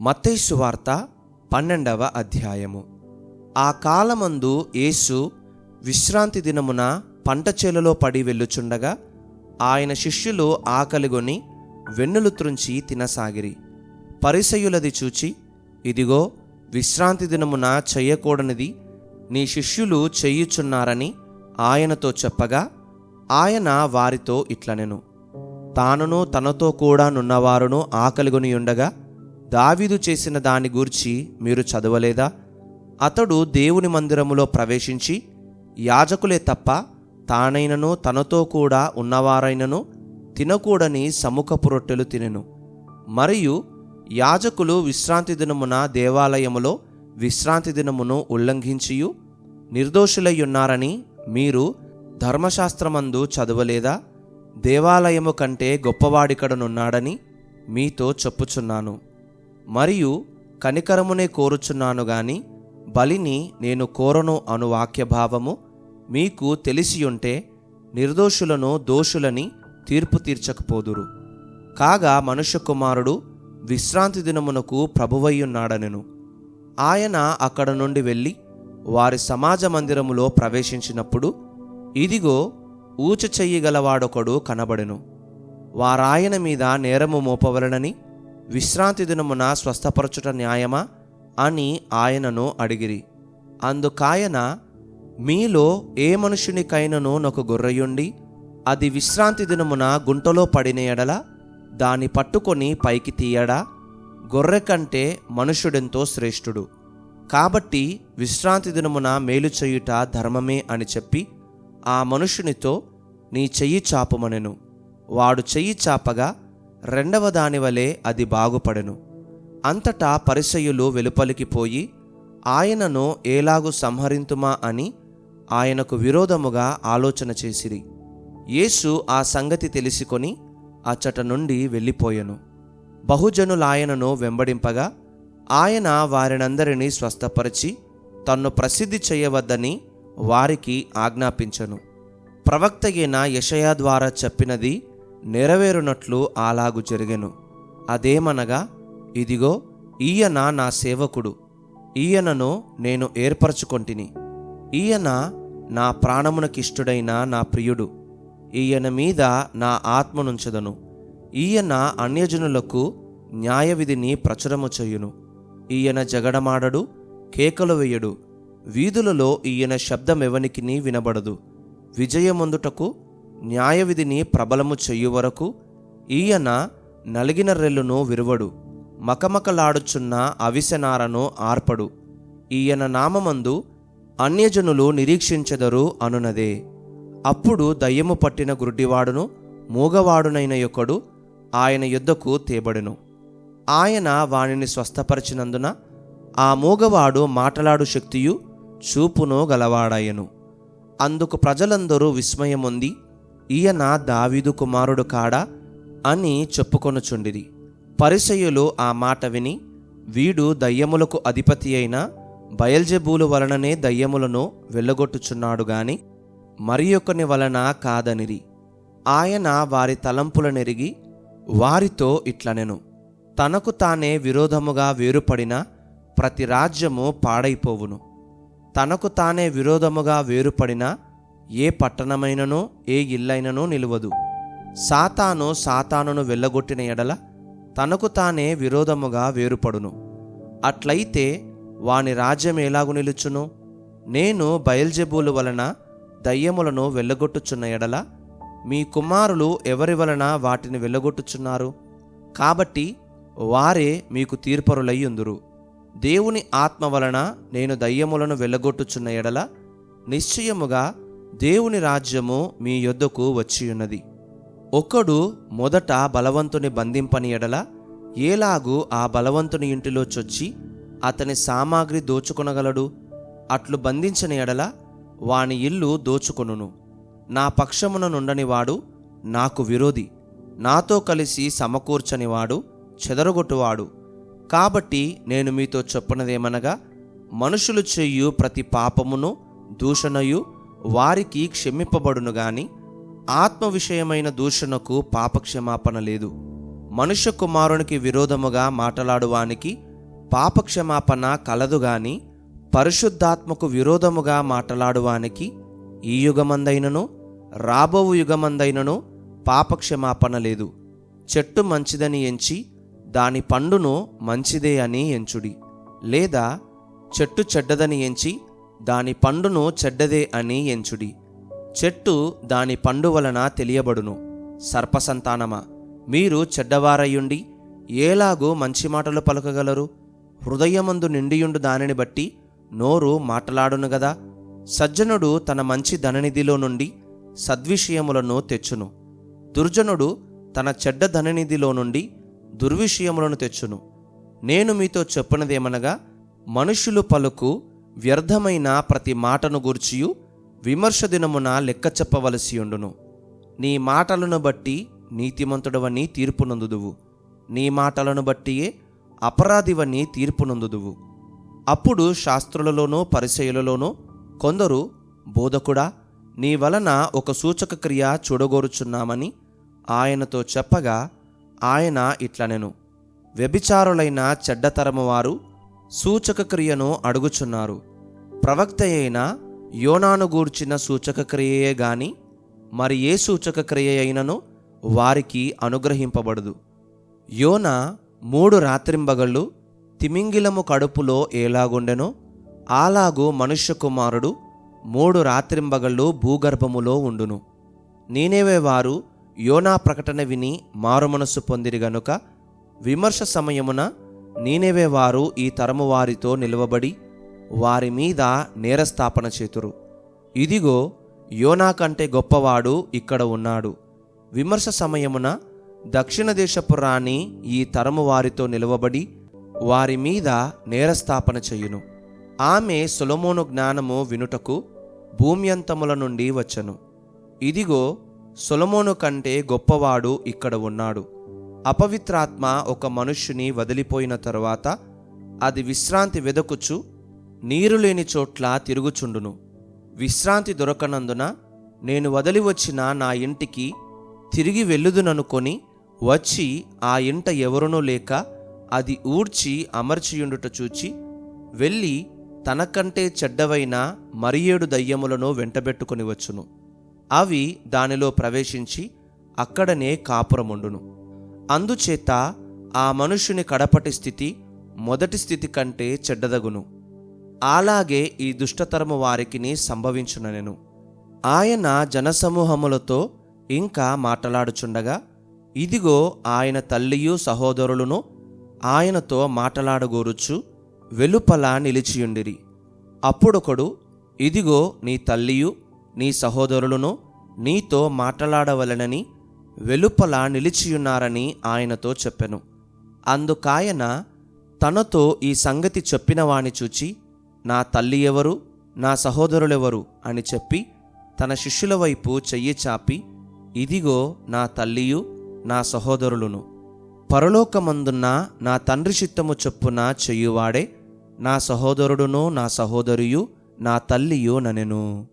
మత్తైసు వార్త పన్నెండవ అధ్యాయము. ఆ కాలమందు యేసు విశ్రాంతి దినమున పంట చేలలో పడి వెళ్ళుచుండగా ఆయన శిష్యులు ఆకలిగొని వెన్నులు త్రుంచి తినసాగిరి. పరిసయులది చూచి ఇదిగో విశ్రాంతి దినమున చెయ్యకూడనిది నీ శిష్యులు చెయ్యుచున్నారని ఆయనతో చెప్పగా ఆయన వారితో ఇట్లనెను. తానును తనతో కూడా నున్నవారును ఆకలిగొని ఉండగా దావీదు చేసిన దాని గూర్చి మీరు చదవలేదా? అతడు దేవుని మందిరములో ప్రవేశించి యాజకులే తప్ప తానైనను తనతో కూడా ఉన్నవారైనను తినకూడని సముఖపు రొట్టెలు తినెను. మరియు యాజకులు విశ్రాంతి దినమున దేవాలయములో విశ్రాంతి దినమును ఉల్లంఘించియు నిర్దోషులయ్యున్నారని మీరు ధర్మశాస్త్రమందు చదవలేదా? దేవాలయము కంటే గొప్పవాడికడనున్నాడని మీతో చెప్పుచున్నాను. మరియు కనికరమునే కోరుచున్నాను గాని బలిని నేను కోరను అను వాక్యభావము మీకు తెలిసియుంటే నిర్దోషులను దోషులని తీర్పు తీర్చకపోదురు. కాగా మనుష్య కుమారుడు విశ్రాంతి దినమునకు ప్రభువయ్యున్నాడనెను. ఆయన అక్కడ నుండి వెళ్ళి వారి సమాజ మందిరములో ప్రవేశించినప్పుడు ఇదిగో ఊచ చెయ్యగలవాడొకడు కనబడెను. వారాయన మీద నేరము మోపవలనని విశ్రాంతి దినమున స్వస్థపరచుట న్యాయమా? అని ఆయనను అడిగిరి. అందుకాయన మీలో ఏ మనుషునికైనను నొక గొర్రెయుండి? అది విశ్రాంతి దినమున గుంటలో పడిన ఎడల దాన్ని పట్టుకొని పైకి తీయడా? గొర్రె కంటే మనుషుడెంతో శ్రేష్ఠుడు. కాబట్టి విశ్రాంతి దినమున మేలు చేయుట ధర్మమే అని చెప్పి ఆ మనుషునితో నీ చెయ్యి చాపుమనెను. వాడు చెయ్యి చాపగా రెండవ దాని వలె అది బాగుపడెను. అంతటా పరిసయులు వెలుపలికి పోయి ఆయనను ఏలాగు సంహరింతుమా అని ఆయనకు విరోధముగా ఆలోచన చేసిరి. యేసు ఆ సంగతి తెలిసికొని అచ్చట నుండి వెళ్ళిపోయెను. బహుజనులాయనను వెంబడింపగా ఆయన వారినందరినీ స్వస్థపరిచి తన్ను ప్రసిద్ధి చేయవద్దని వారికి ఆజ్ఞాపించను. ప్రవక్త అయిన యషయా ద్వారా చెప్పినది నెరవేరునట్లు అలాగు జరిగెను. అదేమనగా ఇదిగో ఈయన నా సేవకుడు. ఈయనను నేను ఏర్పరచుకొంటిని. ఈయన నా ప్రాణమునకిష్టుడైన నా ప్రియుడు. ఈయన మీద నా ఆత్మనుంచదను. ఈయన అన్యజనులకు న్యాయవిధిని ప్రచురము చేయును. ఈయన జగడమాడడు కేకలు వేయడు. వీధులలో ఈయన శబ్దమెవనికిని వినబడదు. విజయముందుటకు న్యాయవిధిని ప్రబలము చెయ్యు వరకు ఈయన నలిగిన రెల్లును విరువడు మకమకలాడుచున్న అవిసెనారను ఆర్పడు. ఈయన నామమందు అన్యజనులు నిరీక్షించెదరు అనునదే అప్పుడు దయ్యము పట్టిన గుడ్డివాడును మూగవాడునైన యొక్కడు ఆయన యుద్ధకు తేబడెను. ఆయన వానిని స్వస్థపరిచినందున ఆ మూగవాడు మాటలాడు శక్తియు చూపును గలవాడాయను అందుకు ప్రజలందరూ విస్మయముంది ఈయన దావీదు కుమారుడు కాడా అని చెప్పుకొనుచుండిరి. పరిసయులు ఆ మాట విని వీడు దయ్యములకు అధిపతి అయిన బయల్జెబూలు వలననే దయ్యములను వెళ్ళగొట్టుచున్నాడు గాని మరి ఒకని వలన కాదనిరి. ఆయన వారి తలంపులనెరిగి వారితో ఇట్లనెను. తనకు తానే విరోధముగా వేరుపడిన ప్రతి రాజ్యము పాడైపోవును. తనకు తానే విరోధముగా వేరుపడిన ఏ పట్టణమైననో ఏ ఇల్లైననో నిలువదు. సాతాను సాతానును వెళ్ళగొట్టిన ఎడల తనకు తానే విరోధముగా వేరుపడును. అట్లయితే వాని రాజ్యం ఎలాగు నిలుచును? నేను బయల్జెబూలు వలన దయ్యములను వెళ్ళగొట్టుచున్న ఎడల మీ కుమారులు ఎవరి వలన వాటిని వెళ్ళగొట్టుచున్నారు? కాబట్టి వారే మీకు తీర్పరులయ్యుందురు. దేవుని ఆత్మ వలన నేను దయ్యములను వెళ్ళగొట్టుచున్న ఎడల నిశ్చయముగా దేవుని రాజ్యము మీ యొద్దకు వచ్చియున్నది ఒకడు మొదట బలవంతుని బంధింపని ఎడల ఏలాగు ఆ బలవంతుని ఇంటిలో చొచ్చి అతని సామాగ్రి దోచుకొనగలడు? అట్లు బంధించని ఎడల వాని ఇల్లు దోచుకొనును. నా పక్షమున నుండనివాడు నాకు విరోధి. నాతో కలిసి సమకూర్చనివాడు చెదరగొట్టువాడు. కాబట్టి నేను మీతో చెప్పినదేమనగా మనుషులు చెయ్యు ప్రతి పాపమును దూషణయు వారికి క్షమింపబడును గాని ఆత్మ విషయమైన దూషణకు పాపక్షమాపణ లేదు. మనుష్య కుమారునికి విరోధముగా మాటలాడువానికి పాపక్షమాపణ కలదు గాని పరిశుద్ధాత్మకు విరోధముగా మాట్లాడువానికి ఈ యుగమందైనను రాబోవు యుగమందైనను పాపక్షమాపణ లేదు. చెట్టు మంచిదని ఎంచి దాని పండును మంచిదే అని ఎంచుడి. లేదా చెట్టు చెడ్డదని ఎంచి దాని పండును చెడ్డదే అని ఎంచుడి. చెట్టు దాని పండు వలన తెలియబడును. సర్పసంతానమా మీరు చెడ్డవారయ్యుండి ఏలాగూ మంచి మాటలు పలకగలరు? హృదయమందు నిండియుండు దానిని బట్టి నోరు మాటలాడును గదా? సజ్జనుడు తన మంచి ధననిధిలో నుండి సద్విషయములను తెచ్చును. దుర్జనుడు తన చెడ్డ ధననిధిలో నుండి దుర్విషయములను తెచ్చును. నేను మీతో చెప్పినదేమనగా మనుషులు పలుకు వ్యర్థమైన ప్రతి మాటను గూర్చియు విమర్శ దినమున లెక్క చెప్పవలసి ఉండును. నీ మాటలను బట్టి నీతిమంతుడవని తీర్పునందుదువు నీ మాటలను బట్టియే అపరాధివని తీర్పునందుదువు అప్పుడు శాస్త్రులలోనూ పరిచయులలోనూ కొందరు బోధకుడా నీ వలన ఒక సూచక క్రియ చూడగోరుచున్నామని ఆయనతో చెప్పగా ఆయన ఇట్లనెను. వ్యభిచారులైన చెడ్డతరము వారు సూచక క్రియను అడుగుచున్నారు. ప్రవక్త అయిన యోనాను గూర్చిన సూచక క్రియయే గాని మరి ఏ సూచక క్రియ అయినను వారికి అనుగ్రహింపబడదు. యోన మూడు రాత్రింబగళ్ళు తిమింగిలము కడుపులో ఏలాగుండెనో అలాగు మనుష్య కుమారుడు మూడు రాత్రింబగళ్ళు భూగర్భములో ఉండును. నేనేవే వారు యోనా ప్రకటన విని మారుమనస్సు పొందిరి గనుక విమర్శ సమయమున నేనేవే వారు ఈ తరము వారితో నిలువబడి వారి మీద నేరస్థాపన చేతురు. ఇదిగో యోనా కంటే గొప్పవాడు ఇక్కడ ఉన్నాడు. విమర్శ సమయమున దక్షిణ దేశపు రాణి ఈ తరము వారితో నిలువబడి వారి మీద నేరస్థాపన చెయ్యును ఆమె సొలొమోను జ్ఞానము వినుటకు భూమ్యంతముల నుండి వచ్చెను. ఇదిగో సొలమోను కంటే గొప్పవాడు ఇక్కడ ఉన్నాడు. అపవిత్రాత్మ ఒక మనుష్యుని వదిలిపోయిన తరువాత అది విశ్రాంతి వెదకుచు నీరు లేని చోట్ల తిరుగుచుండును. విశ్రాంతి దొరకనందున నేను వదిలి వచ్చిన నా ఇంటికి తిరిగి వెళ్ళుదుననుకొని వచ్చి ఆ ఇంట ఎవరునూ లేక అది ఊడ్చి అమర్చియుండుట చూచి వెళ్ళి తనకంటే చెడ్డవైన మరి ఏడు దయ్యములను వెంటబెట్టుకుని వచ్చును. అవి దానిలో ప్రవేశించి అక్కడనే కాపురముండును. అందుచేత ఆ మనుషుని కడపటి స్థితి మొదటి స్థితి కంటే చెడ్డదగును. అలాగే ఈ దుష్టతరము వారికిని సంభవించుననెను. ఆయన జనసమూహములతో ఇంకా మాట్లాడుచుండగా ఇదిగో ఆయన తల్లియు సహోదరులను ఆయనతో మాట్లాడగోరుచు వెలుపల నిలిచియుండిరి. అప్పుడొకడు ఇదిగో నీ తల్లియు నీ సహోదరులను నీతో మాట్లాడవలెనని వెలుపల నిలిచియున్నారని ఆయనతో చెప్పెను. అందుకాయన తనతో ఈ సంగతి చెప్పినవాణి చూచి నా తల్లి ఎవరు నా సహోదరులెవరు అని చెప్పి తన శిష్యుల వైపు చెయ్యి చాపి ఇదిగో నా తల్లియు నా సహోదరులును. పరలోకమందున్న నా తండ్రి చిత్తము చొప్పున చెయ్యువాడే నా సహోదరుడును నా సహోదరియు నా తల్లియు ననెను.